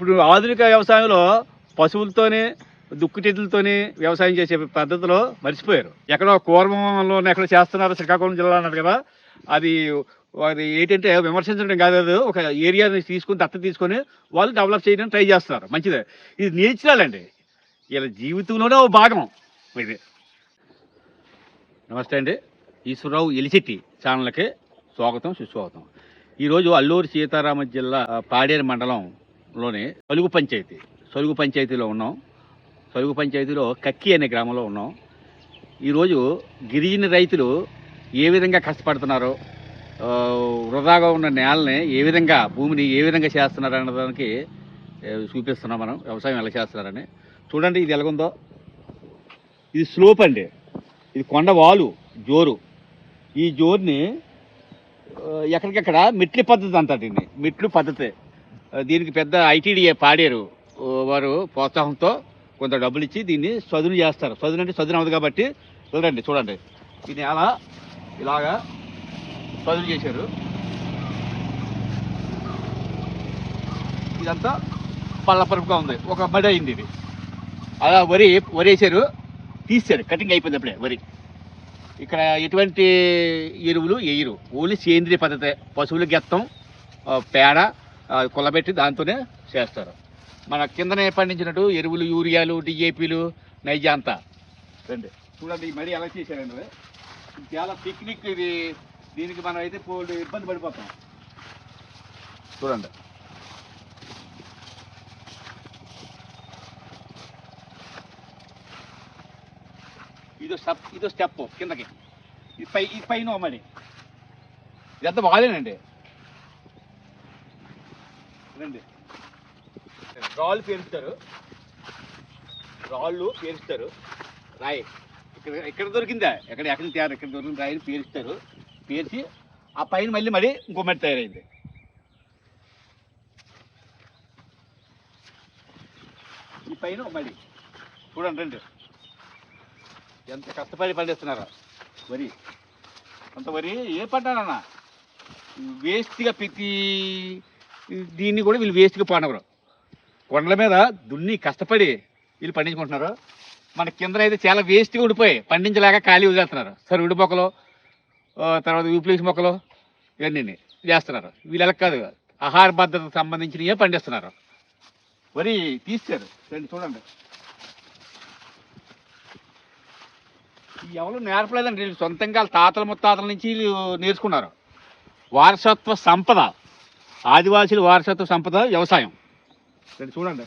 ఇప్పుడు ఆధునిక వ్యవసాయంలో పశువులతోనే దుక్కుటెద్దులతోని వ్యవసాయం చేసే పద్ధతిలో మర్చిపోయారు. ఎక్కడో కూర్మంలో ఎక్కడ చేస్తున్నారు శ్రీకాకుళం జిల్లా అన్నారు కదా. అది అది ఏంటంటే విమర్శించడం కాదు ఒక ఏరియాని తీసుకుని దత్త తీసుకొని వాళ్ళు డెవలప్ చేయడానికి ట్రై చేస్తున్నారు. మంచిదే. ఇది నేచురల్ అండి. వీళ్ళ జీవితంలోనే ఒక భాగం ఇది. నమస్తే అండి. ఈశ్వరరావు ఎలిశెట్టి ఛానల్కి స్వాగతం సుస్వాగతం. ఈరోజు అల్లూరు సీతారామ జిల్లా పాడేరు మండలం లోనే సలుగు పంచాయతీ. సలుగు పంచాయతీలో ఉన్నాం. సలుగు పంచాయతీలో కక్కి అనే గ్రామంలో ఉన్నాం. ఈరోజు గిరిజన రైతులు ఏ విధంగా కష్టపడుతున్నారో? వృధాగా ఉన్న నేలని ఏ విధంగా భూమిని ఏ విధంగా చేస్తున్నారు అన్నదానికి చూపిస్తున్నాం మనం. వ్యవసాయం ఎలా చేస్తున్నారని. చూడండి ఇది ఎలాగుందో. ఇది స్లోప్ అండి. ఇది కొండ వాలు జోరు. ఈ జోరుని ఎక్కడికక్కడ మెట్లి పద్ధతి అంటారు దీన్ని. మెట్లు పద్ధతి. దీనికి పెద్ద ఐటీడీఏ పాడారు. వారు ప్రోత్సాహంతో కొంత డబ్బులు ఇచ్చి దీన్ని చదును చేస్తారు. చదును అంటే చదును అవ్వదు కాబట్టి చూడండి చూడండి. ఈ నేల ఇలాగా చదును చేశారు. ఇదంతా పళ్ళపరుపుగా ఉంది. ఒక మడి అయింది ఇది. అలా వరి వరేసారు. తీశారు కటింగ్ అయిపోయింది అప్పుడే వరి. ఇక్కడ ఎటువంటి ఎరువులు వేయరు ఓన్లీ సేంద్రియ పద్ధతే. పశువులు గెత్తం పేడ కులబెట్టి కుల్లబెట్టి దాంతోనే చేస్తారు. మన కిందనే పండించినట్టు ఎరువులు యూరియాలు డిఏపీలు నైజా అంతా రండి. చూడండి మరీ ఎలా చేశారండి ఇది చాలా పిక్నిక్ ఇది. దీనికి మనం అయితే పోల్డ్ ఇబ్బంది పడిపోతాం. చూడండి. ఇదో స్టెప్ ఇదో స్టెప్ కిందకి. ఇది పై ఇది పైన మరి. ఇదంతా బాగాలేనండి రండి. రాళ్ళు పేరుస్తారు. రాళ్ళు పేరుస్తారు. రాయి. ఇక్కడ ఇక్కడ దొరికిందా? ఎక్కడ ఎక్కడ తయారు ఇక్కడ దొరికిన రాయిని పేరుస్తారు. పేర్చి ఆ పైన మళ్ళీ మళ్ళీ ఇంకో మడి తయారైంది. ఈ పైన ఒక మడి. చూడండి రండి. ఎంత కష్టపడి పండిస్తున్నారు. వరి. అంత వరి ఏ పంట వేస్ట్గా ప్రతి దీన్ని కూడా వీళ్ళు వేస్ట్గా పండగరు కొండల మీద దున్ని కష్టపడి వీళ్ళు పండించుకుంటున్నారు. మన కింద అయితే చాలా వేస్ట్గా ఉండిపోయి పండించలేక ఖాళీ వదిలేస్తున్నారు. సరుగుడు మొక్కలు తర్వాత యూప్లీస్ మొక్కలు ఇవన్నీ చేస్తున్నారు వీళ్ళు కాదు. ఆహార భద్రతకు సంబంధించినవే పండిస్తున్నారు. వరి తీస్తారు రండి చూడండి. ఎవరు నేర్పలేదండి. వీళ్ళు సొంతంగా తాతల ముత్తాతల నుంచి వీళ్ళు నేర్చుకున్నారు. వారసత్వ సంపద. ఆదివాసీల వారసత్వ సంపద వ్యవసాయం. రండి చూడండి.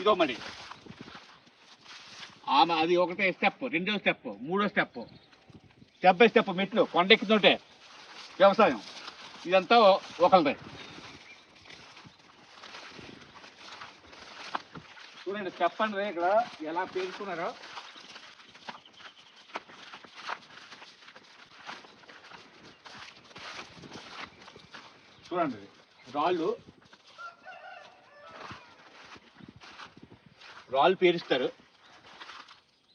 ఇదో మరి ఆమె అది ఒకటే స్టెప్ రెండో స్టెప్ మూడో స్టెప్ స్టెప్ బై స్టెప్ మెట్లు కొండెక్కుతుంటే వ్యవసాయం. ఇదంతా ఒకరిదే చూడండి చెప్పండి ఇక్కడ ఎలా పేర్కొన్నారో. చూడండి. రాళ్ళు. రాళ్ళు పేరుస్తారు.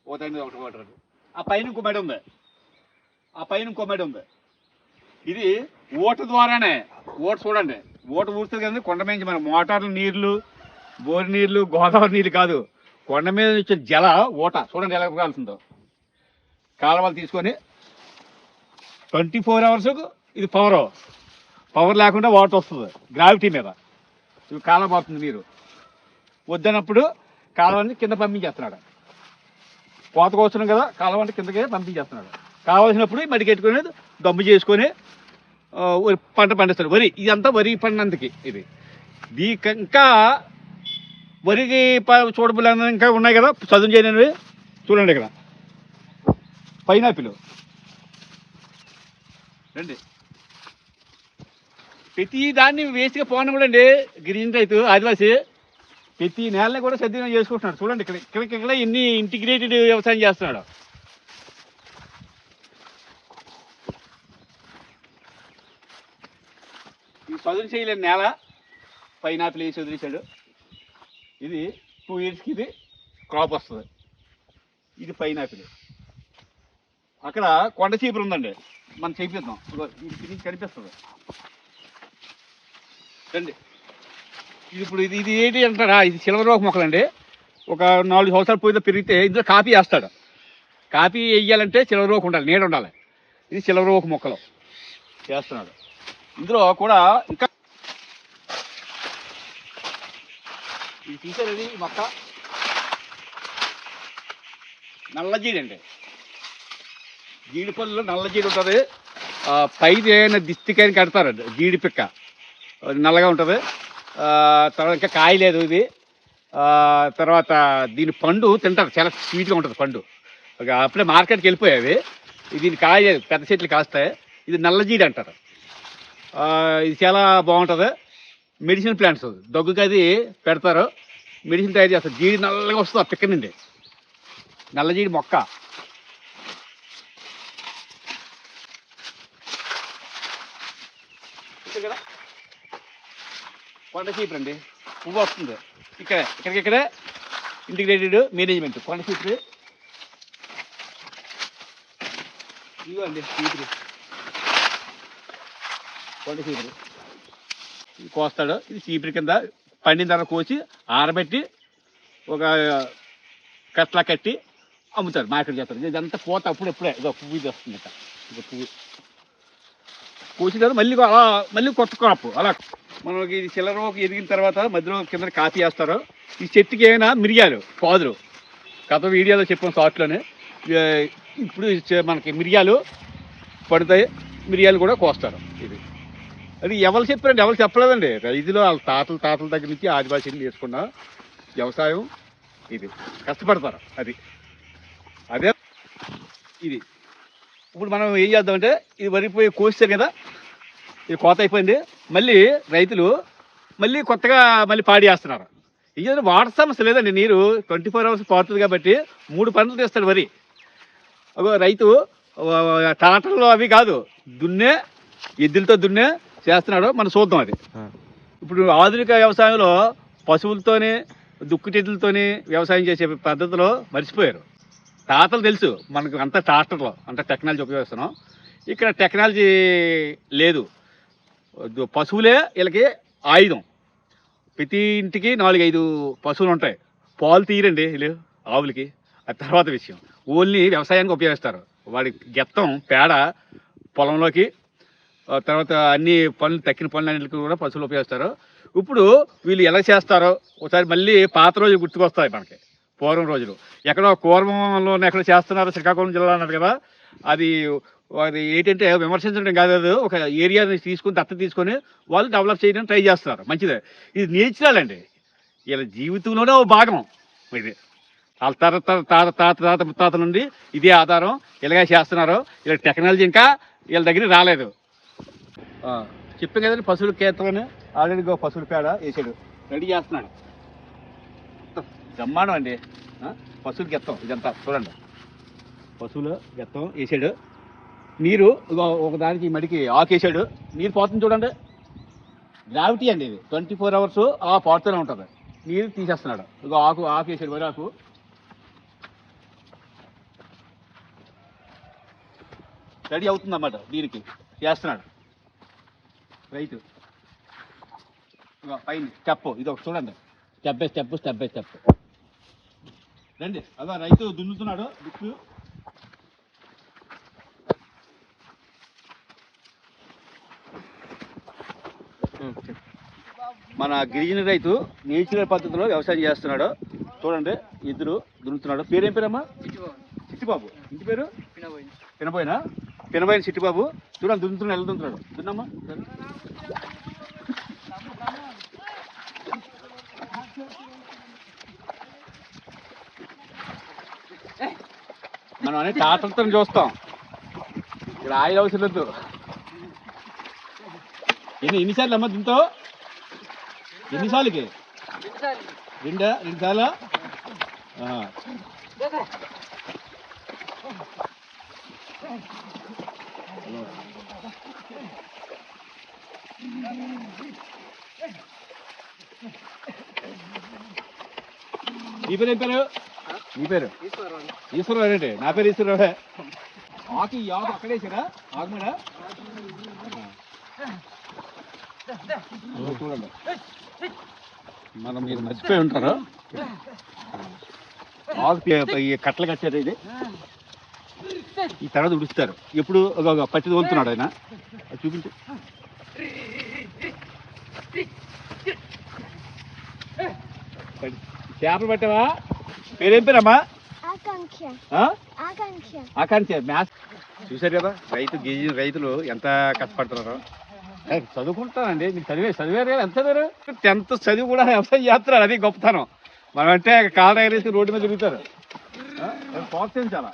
ఒకటి ఒకటి ఒకటి ఆ పైన ఇంకో మెడ ఉంది. ఆ పైన ఇంకో మెడ ఉంది. ఇది ఓట ద్వారానే. ఓటు చూడండి. ఓట ఊరుతుంది కదండి. కొండ మీద మన మోటార్లు నీళ్ళు బోరి నీళ్ళు గోదావరి నీళ్ళు కాదు. కొండ మీద నుంచి జల ఓట. చూడండి ఎలా కాల్సిందో కాలువలు తీసుకొని ట్వంటీ ఫోర్ అవర్స్ ఇది పవర్. పవర్ లేకుండా వాటర్ వస్తుంది. గ్రావిటీ మీద. ఇవి కాలం పోతుంది నీరు. వద్దనప్పుడు కాలువని కింద పంపించేస్తున్నాడు. కోత కోసం కదా కాలువ అంటే కిందకే పంపించేస్తున్నాడు. కావాల్సినప్పుడు మడికెట్టుకొని దమ్ము చేసుకొని వరి పంట పండిస్తాడు. వరి ఇదంతా వరి పండినందుకు ఇది. దీనికి ఇంకా వరికి ప- ఇంకా ఉన్నాయి కదా చదువు చేయనివి చూడండి ఇక్కడ. పైనాపిల్. రండి. ప్రతి దాన్ని వేస్ట్గా పోవడం కూడా అండి. గిరిజన రైతు ఆదివాసి ప్రతి నేలని కూడా సద్వినియోగం చేసుకుంటున్నాడు. చూడండి ఇక్కడ ఇక్కడ ఇక్కడ ఎన్ని ఇంటిగ్రేటెడ్ వ్యవసాయం చేస్తున్నాడు. ఈ చదువు చేయలేని నేల పైనాపిల్ వేసి వదిలేశాడు. ఇది టూ ఇయర్స్కి ఇది క్రాప్ వస్తుంది. ఇది పైనాపిల్ అక్కడ కొండ చీపురు ఉందండి. మనం చేపిద్దాం. ఇది కనిపిస్తుంది. రండి. ఇప్పుడు ఇది ఇది ఏంటి అంటారా? ఇది సిల్వర్ రోక్ మొక్కలండి. ఒక నాలుగు సంవత్సరాలు పోయిన పెరిగితే ఇందులో కాపీ వేస్తాడు. కాపీ వేయాలంటే సిల్వర్ రోక్ ఉండాలి నీడ ఉండాలి. ఇది సిల్వర్ రోక్ మొక్కలు చేస్తున్నాడు. ఇందులో కూడా ఇంకా ఇది చూసారండి ఈ మొక్క. నల్లజీడి అండి జీడిపల్లిలో నల్లజీడి నల్ల ఉంటుంది. పైన దిష్టికాయని కడతారు జీడిపిక్క నల్లగా ఉంటుంది. తర్వాత ఇంకా కాయ లేదు ఇది. తర్వాత దీని పండు తింటారు చాలా స్వీట్గా ఉంటుంది పండు. ఒక అప్పుడే మార్కెట్కి వెళ్ళిపోయావి దీని కాయ లేదు పెద్ద చెట్లు కాస్తాయి. ఇది నల్ల జీడి అంటారు. ఇది చాలా బాగుంటుంది. మెడిసిన్ ప్లాంట్స్ దగ్గుకి అది పెడతారు. మెడిసిన్ తయారు చేస్తారు. జీడి నల్లగా వస్తుంది ఆ పిక్క నుండి. నల్ల జీడి మొక్క ఇక్కడ కదా కొండ చీపురు అండి పువ్వు వస్తుంది. ఇక్కడ ఇక్కడికిక్కడ ఇంటిగ్రేటెడ్ మేనేజ్మెంట్ కొండ చీపురు ఇదిగో అండి చీపురు కొండ చీపురు కోస్తాడు. ఇది చీపురు కింద పండిన తర్వాత కోసి ఆరబెట్టి ఒక కట్లా కట్టి అమ్ముతారు. మార్కెట్ చేస్తారు. ఇదంతా పోత అప్పుడు ఎప్పుడే ఇదో పువ్వు ఇది వస్తుంది. ఇక పువ్వు. కోసిన తర్వాత మళ్ళీ అలా మళ్ళీ కొత్త క్రాప్ అలా మనకి ఇది ఒక ఎదిగిన తర్వాత మధ్యలో కింద కాపీ వేస్తారు. ఈ చెట్టుకి ఏమైనా మిరియాలు పాదులు. గత వీడియోలో చెప్పాం షార్ట్లోనే. ఇప్పుడు మనకి మిరియాలు పడతాయి. మిరియాలు కూడా కోస్తారు ఇది. అది ఎవరు చెప్పారండి ఎవరు చెప్పలేదండి. రైతులు వాళ్ళ తాతల తాతల దగ్గర నుంచి ఆదివాసీలు నేర్చుకున్న వ్యవసాయం ఇది. కష్టపడతారు అది. అదే ఇది. ఇప్పుడు మనం ఏం చేద్దామంటే ఇది వరిపోయి కోస్తారు కదా ఇది కోత అయిపోయింది. మళ్ళీ రైతులు మళ్ళీ కొత్తగా మళ్ళీ పాడి వేస్తున్నారు ఇది వాటర్ సమస్య లేదండి. నీరు ట్వంటీ ఫోర్ అవర్స్ పారుతుంది కాబట్టి మూడు పంటలు తీస్తాడు వరి. ఒక రైతు ఆ, ట్రాక్టర్లు అవి కాదు దున్నే ఎద్దులతో దున్నే చేస్తున్నాడు. మనం చూద్దాం అది. ఇప్పుడు ఆధునిక వ్యవసాయంలో పశువులతోనే దుక్కుటెద్దులతోని వ్యవసాయం చేసే పద్ధతిలో మర్చిపోయారు. తాతలు తెలుసు మనకు అంతా ట్రాక్టర్లో అంత టెక్నాలజీ ఉపయోగిస్తున్నాం. ఇక్కడ టెక్నాలజీ లేదు. పశువులే వీళ్ళకి ఆయుధం. ప్రతి ఇంటికి నాలుగైదు పశువులు ఉంటాయి. పాలు తీయరండి వీళ్ళు ఆవులకి. అది తర్వాత విషయం. ఓన్లీ వ్యవసాయానికి ఉపయోగిస్తారు. వాడి గెత్తం పేడ పొలంలోకి తర్వాత అన్ని పనులు తక్కిన పనులన్నింటికి కూడా పశువులు ఉపయోగిస్తారు. ఇప్పుడు వీళ్ళు ఎలా చేస్తారో ఒకసారి మళ్ళీ పాత రోజులు గుర్తుకొస్తాయి మనకి. పూర్వం రోజులు. ఎక్కడో కూర్మంలో ఎక్కడో చేస్తున్నారు శ్రీకాకుళం జిల్లా అన్నారు కదా. అది వారి ఏంటంటే విమర్శించడం కాదు ఒక ఏరియాని తీసుకుని దత్త తీసుకొని వాళ్ళు డెవలప్ చేయడానికి ట్రై చేస్తున్నారు. మంచిదే. ఇది నేచురల్ అండి. వీళ్ళ జీవితంలోనే ఒక భాగం ఇది. వాళ్ళ తాత తాత తాత తాత తాత ముత్తాత నుండి ఇదే ఆధారం ఇలాగే చేస్తున్నారు. వీళ్ళ టెక్నాలజీ ఇంకా వీళ్ళ దగ్గర రాలేదు. చెప్పాం కదండి పశువుల కేంద్రాన్ని ఆల్రెడీ గో పశువుల పేడ వేసాడు. రెడీ చేస్తున్నాడు. జమ్మానం అండి. పశువుల గెత్తం ఇదంతా చూడండి. పశువులు గెత్తం వేసాడు. నీరు ఒక దానికి మడికి ఆకేశాడు. నీరు పోతుంది చూడండి. గ్రావిటీ అండి ఇది. ట్వంటీ ఫోర్ అవర్స్ ఆ పోతూనే ఉంటుంది. నీరు తీసేస్తున్నాడు. ఇక ఆకు ఆకేశాడు వేసాడు వరి ఆకు. రెడీ అవుతుందన్నమాట దీనికి. చేస్తున్నాడు. రైతు పైన స్టెప్ ఇది ఒక చూడండి. Step by step step by step రండి. అదో రైతు దున్నుతున్నాడు. దుక్కు. మన గిరిజన రైతు నేచురల్ పద్ధతిలో వ్యవసాయం చేస్తున్నాడు. చూడండి ఇద్దరు దున్నుతున్నాడు. పేరేం పేరమ్మా? చిట్టిబాబు. ఇంటి పేరు? పినబోయినా? పినబోయిన చిట్టిబాబు. చూడండి దున్నుతున్నాడు ఎలా దున్నుతున్నాడు? దున్నమ్మా. మనం అనే తాతలతో చూస్తాం. ఇక్కడ ఆయిల్ అవసరం లేదు. ఎన్ని ఎన్నిసార్లు అమ్మ దుంతో ఎన్నిసార్లకి? రెండా? రెండు సార్లు నీ పేరు ఏం పేరు? నీ పేరు. ఈశ్వరరావు ఏంటి నా పేరు ఈశ్వరరావే. ఆకు ఈ ఆకు అక్కడేసారా? ఆకు మీద చూడండి మనం మీరు మర్చిపోయి ఉంటారు? ఈ కట్టలు కట్టారు ఇది. ఈ తర్వాత ఉడుస్తారు. ఎప్పుడు ఒక పట్టి తోలుతున్నాడు ఆయన. అది చూపించు. చేపలు పట్టావా? పేరేం పేరమ్మా? ఆకాంక్ష. మ్యాథ్స్ చూశారు కదా రైతు గిరిజన రైతులు ఎంత కష్టపడుతున్నారో. చదువుకుంటానండి. మీరు చదివే చదివారు ఎంత చదివారు? టెన్త్ చదివి కూడా వ్యవసాయం చేస్తున్నారు. అది గొప్పతనం. మనం అంటే కాళ్ళ ఎగరేసి రోడ్డు మీద తిరుగుతారు? అది ప్రోత్సహించాలా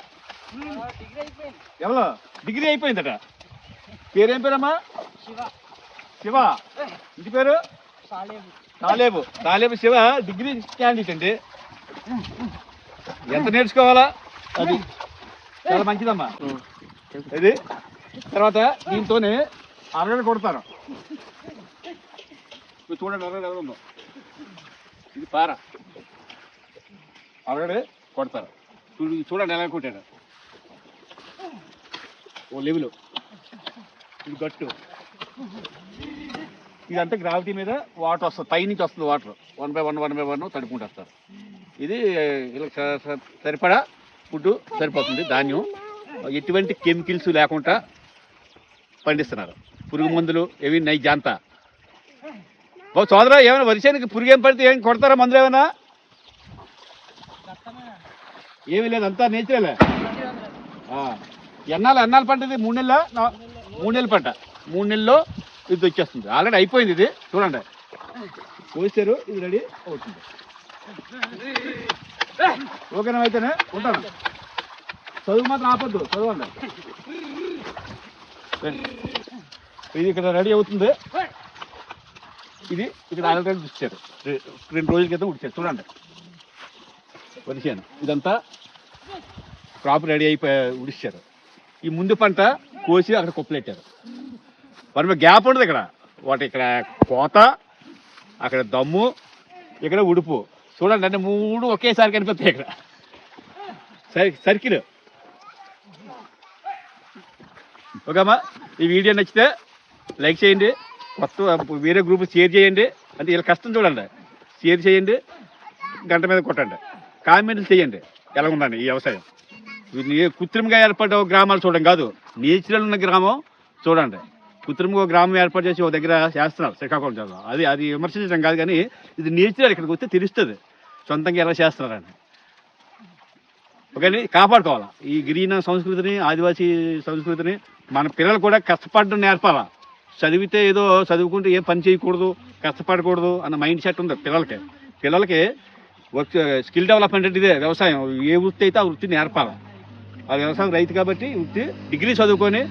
ఎవరు? డిగ్రీ అయిపోయిందట. పేరేం పేరమ్మా? శివ. ఇంటి పేరు? తాలేబు. తాలేబు శివ డిగ్రీ క్యాండిడేట్ అండి. ఎంత నేర్చుకోవాలా? అది చాలా మంచిదమ్మా. ఇది తర్వాత దీంతోనే అరగడ కొడతారు ఇప్పుడు చూడండి అరగడ ఎలా ఉందో. ఇది పార. అరగడే కొడతారు. చూడు చూడండి ఎలా కొట్టాడు. ఓ లెవెల్. ఇది గట్టు. ఇదంటే గ్రావిటీ మీద వాటర్ వస్తుంది. పై నుంచి వస్తుంది water. One by one one by one తడుపుకుంటూ వస్తారు. ఇది ఇలా సరిపడా ఫుడ్ సరిపోతుంది ధాన్యం. ఎటువంటి కెమికల్స్ లేకుండా పండిస్తున్నారు. పురుగు మందులు ఏవి నై జాంతా. ఓ సోదరా ఏమైనా వరిసేనికి పురుగు ఏం పడితే ఏం కొడతారా మందులు ఏమైనా? ఏమీ లేదు అంతా నేచురలే. ఎన్నాళ్ళు ఎన్నాళ్ళు పంట ఇది? మూడు నెలల? మూడు నెలల పంట. మూడు నెలల్లో ఇది వచ్చేస్తుంది. ఆల్రెడీ అయిపోయింది ఇది. చూడండి. కోసారు ఇది రెడీ అవుతుంది. ఓకేనా అయితేనే ఉంటాను. చదువు మాత్రం ఆపొద్దు. చదవండి. ఇది ఇక్కడ రెడీ అవుతుంది. ఇది ఇక్కడ ఆల్రెడీ ఉడిచారు రె- రెండు రోజుల క్రితం ఉడిచారు చూడండి. వరిసాను ఇదంతా క్రాప్ రెడీ అయిపోయి ఉడిచారు ఈ ముందు పంట కోసి అక్కడ కుప్పలెట్టారు. మరి గ్యాప్ ఉండదు ఇక్కడ. వాటి ఇక్కడ కోత అక్కడ దమ్ము ఇక్కడ ఉడుపు. చూడండి అంటే మూడు ఒకేసారి కనిపిస్తాయి ఇక్కడ. సరి సర్కిల్. ఓకేమ్మా? ఈ వీడియో నచ్చితే లైక్ చేయండి. కొత్త వేరే గ్రూప్ షేర్ చేయండి. అంటే వీళ్ళ కష్టం చూడండి. షేర్ చేయండి. గంట మీద కొట్టండి. కామెంట్లు చేయండి. ఎలా ఉందండి ఈ వ్యవసాయం? కృత్రిమంగా ఏర్పడ్డ గ్రామాలు చూడడం కాదు. నేచురల్ ఉన్న గ్రామం చూడండి. కృత్రిమంగా ఒక గ్రామం ఏర్పాటు చేసి ఒక దగ్గర చేస్తున్నారు శ్రీకాకుళం జిల్లా అది అది విమర్శించడం కాదు కానీ ఇది నేచురల్ ఇక్కడికి వస్తే తెలుస్తుంది. సొంతంగా ఎలా చేస్తున్నారని. ఒకటి కాపాడుకోవాలి? ఈ గిరిజన సంస్కృతిని ఆదివాసీ సంస్కృతిని మన పిల్లలు కూడా కష్టపడడం నేర్పాలా? చదివితే ఏదో చదువుకుంటే ఏం పని చేయకూడదు కష్టపడకూడదు అన్న మైండ్ సెట్ ఉంది పిల్లలకి. పిల్లలకి వర్క్ స్కిల్ డెవలప్మెంట్ అంటే ఇదే వ్యవసాయం. ఏ వృత్తి అయితే ఆ వృత్తి నేర్పాలి. ఆ వ్యవసాయం రైతు కాబట్టి వృత్తి డిగ్రీ చదువుకొని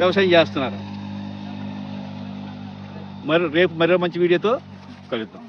వ్యవసాయం చేస్తున్నారు. మరి రేపు మరో మంచి వీడియోతో కలుద్దాం.